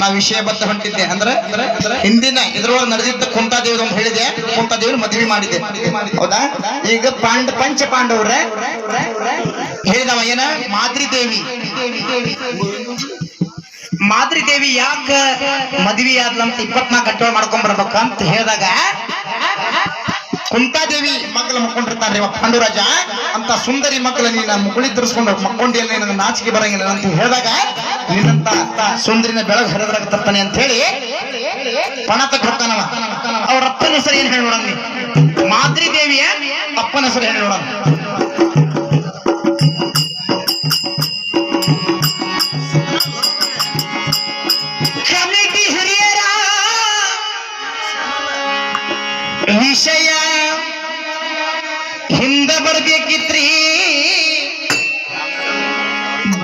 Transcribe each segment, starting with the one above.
ನಾ ವಿಷಯ ಬತ್ತ ಹೊಂಟಿದ್ದೆ. ಅಂದ್ರೆ ಹಿಂದಿನ ಇದ್ರೊಳಗೆ ನಡೆದಿದ್ದ ಕುಂತಾದೇವಿ ಅಂತ ಹೇಳಿದೆ ಕುಂತಾದೇವಿ ಮದುವೆ ಮಾಡಿದ್ದೆ. ಹೌದಾ? ಈಗ ಪಾಂಡ, ಪಂಚ ಪಾಂಡವ್ರ ಹೇಳಿದವ ಏನ? ಮಾದ್ರಿ ದೇವಿ. ಮಾದ್ರಿ ದೇವಿ ಯಾಕ ಮದ್ವಿ ಆದ್ಲಂತ ಇಪ್ಪತ್ನಾಲ್ಕು ಗಂಟೆ ಮಾಡ್ಕೊಂಡ್ ಬರ್ಬೇಕಂತ ಹೇಳಿದಾಗ ಕುಂತಾದೇವಿ ಮಕ್ಕಳ ಮಕ್ಕೊಂಡಿರ್ತಾನೆ ಪಾಂಡುರಾಜ. ಅಂತ ಸುಂದರಿ ಮಕ್ಕಳು ನೀನ ಮುಗುಳಿ ತಿರ್ಸ್ಕೊಂಡು ಮಕ್ಕೊಂಡಿಯಲ್ಲಿ ನನ್ನ ನಾಚಿಕೆ ಬರಂಗಿಲ್ಲ ಅಂತ ಹೇಳಿದಾಗ ನಿನ್ನಂತ ಸುಂದರಿನ ಬೆಳಗ್ ಹರಿದ್ರಾಗ ತರ್ತಾನೆ ಅಂತ ಹೇಳಿ ಪಣತ ಕೊಡ್ತಾನವ ಅವ್ರ ಅಪ್ಪನ ಹೆಸರು ಏನ್ ಹೇಳೋಣ ಮಾದ್ರಿ ದೇವಿಯ ಅಪ್ಪನ ಹೆಸರು ಹೇಳಿ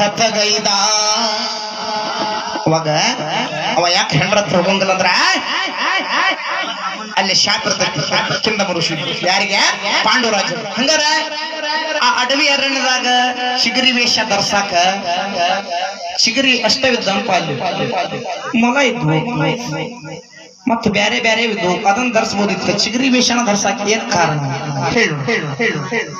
ಹತಗೈದ ಅವಾಗ ಅವ ಯಾಕೆ ಹೆಣ್ರತ್ರ ಹೋಗಂಗಿಲ್ಲ ಅಂದ್ರ ಅಲ್ಲಿ ಚಿಂದ ಮರುಷಿ ಯಾರಿಗೆ? ಪಾಂಡುರಾಜ ಹಂಗಾರ ಆ ಅಡವಿ ಅರಣ್ಯದಾಗ ಚಿಗರಿ ವೇಷ ಧರ್ಸಾಕ ಚಿಗರಿ ಅಷ್ಟೇ ಇದ್ದಂಪ ಅಲ್ಲಿ. ಮೊಲ ಇದ್ವು. ಮತ್ತು ಬೇರೆ ಬೇರೆ ಇದ್ವು. ಅದನ್ನ ಧರಿಸ್ಬೋದಿತ್ತು. ಚಿಗರಿ ವೇಷನ ಧರ್ಸಾಕ ಏನ್ ಕಾರಣ? ಹೇಳು ಹೇಳು ಹೇಳು ಹೇಳು.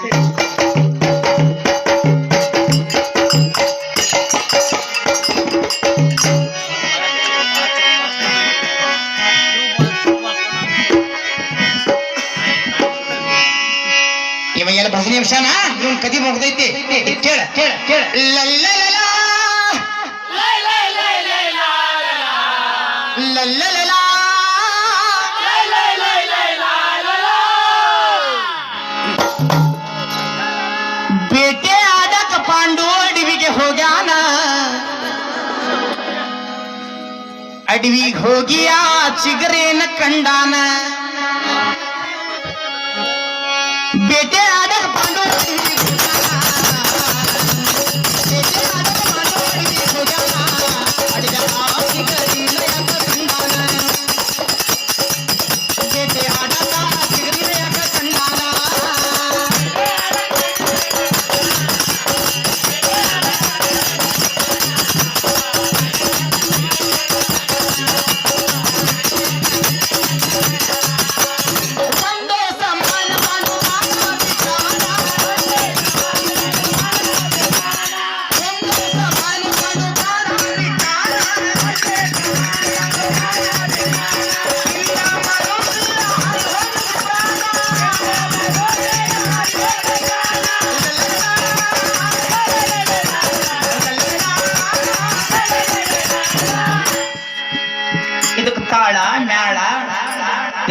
ಮುಗ್ದೈತಿ ಕೇಳ ಕೇಳ ಕೇಳ ಲಲ್ಲಲಲ. ಲಲ್ಲಲಲ. ಬೇಟೆ ಆಡಕ ಪಾಂಡು ಅಡವಿಗೆ ಹೋಗ್ಯಾನ ಅಡವಿಗೆ ಹೋಗಿ ಆ ಚಿಗರೇನ ಕಂಡಾನ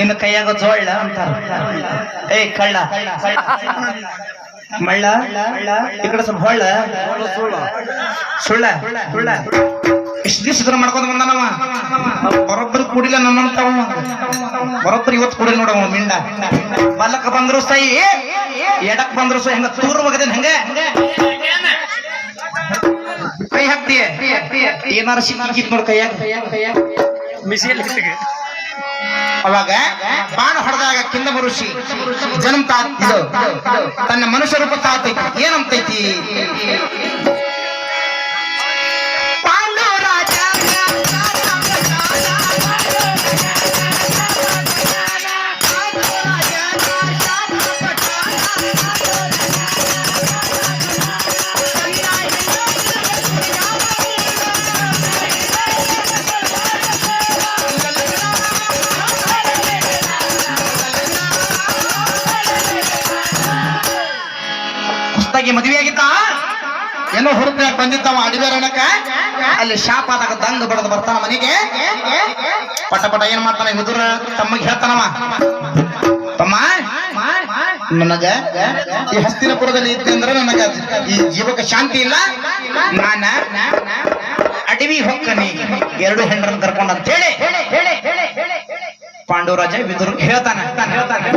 ನಿನ್ನ ಕೈಯಾಗ ಜೋಳ್ಳ ಅಂತಾರ. ಏ ಕಳ್ಳ. ಮಳ್ಳ, ಈ ಕಡೆ ಸ್ವಲ್ಪ ಹೊಳ್ಳ. ಸುಳ್ಳ. ಸುಳ್ಳ ಇಷ್ಟು ದಿವಸ ಇದನ್ನ ಮಾಡ್ಕೊಂಡ್ ಬಂದಾನವ. ಬರೊಬ್ಬರು ಕೂಡಿಲ್ಲ ನನ್ನಂತ ಬರೊಬ್ಬರು ಇವತ್ತು ಕೂಡಿಲ್ಲ ನೋಡ ಮಿಂಡ. ಬಲಕ್ ಬಂದ್ರು ಸೈ, ಎಡಕ್ ಬಂದ್ರು ಸೈ, ಹಂಗ ತೂರ್ ಹೋಗದೇನ್ ಹೆಂಗ? ಕೈ ಹಾಕ್ತೀಯ? ಏನಾರ ಸಿಕ್ಕಿತ್ ನೋಡ್ ಕೈಯಾಗ. ಮಿಸಿಯಲ್ಲಿ ಅವಾಗ ಬಾಣ ಹೊಡೆದಾಗ ಕಿಂದ ಋಷಿ ಜನ್ಮ ತಾತ ತನ್ನ ಮನುಷ್ಯ ರೂಪ ತಾತೈತಿ. ಏನಂತೈತಿ? ಹೊಸದಾಗಿ ಮದುವೆ ಆಗಿತ್ತ? ಏನೋ ಹುಡುಗ ಬಂದಿದ್ದವ ಅಡಿಬೇರಣಕ್ಕ ಅಲ್ಲಿ ಶಾಪ್ ಆದಾಗ ದಂಗ ಬಡದು ಬರ್ತಾನ ಮನೆಗೆ. ಪಟ ಪಟ ಏನ್ ಮಾಡ್ತಾನ ಹುದುರ ತಮ್ಮಗೆ ಹೇಳ್ತಾನವ. ತಮ್ಮ, ನನಗ ಈ ಹಸ್ತಿನಪುರದಲ್ಲಿ ಇದ್ದೆ ಅಂದ್ರೆ ನನಗ ಈ ಜೀವಕ್ಕೆ ಶಾಂತಿ ಇಲ್ಲ. ನಾನ ಅಡವಿ ಹೊಕ್ಕನಿ, ಎರಡು ಹೆಂಡ್ರನ್ ಕರ್ಕೊಂಡು ಅಂತ ಹೇಳಿ. ಪಾಂಡುರಾಜ ವಿದುರು ಹೇಳ್ತಾನೆ. ಹೇಳ್ತಾನೆ.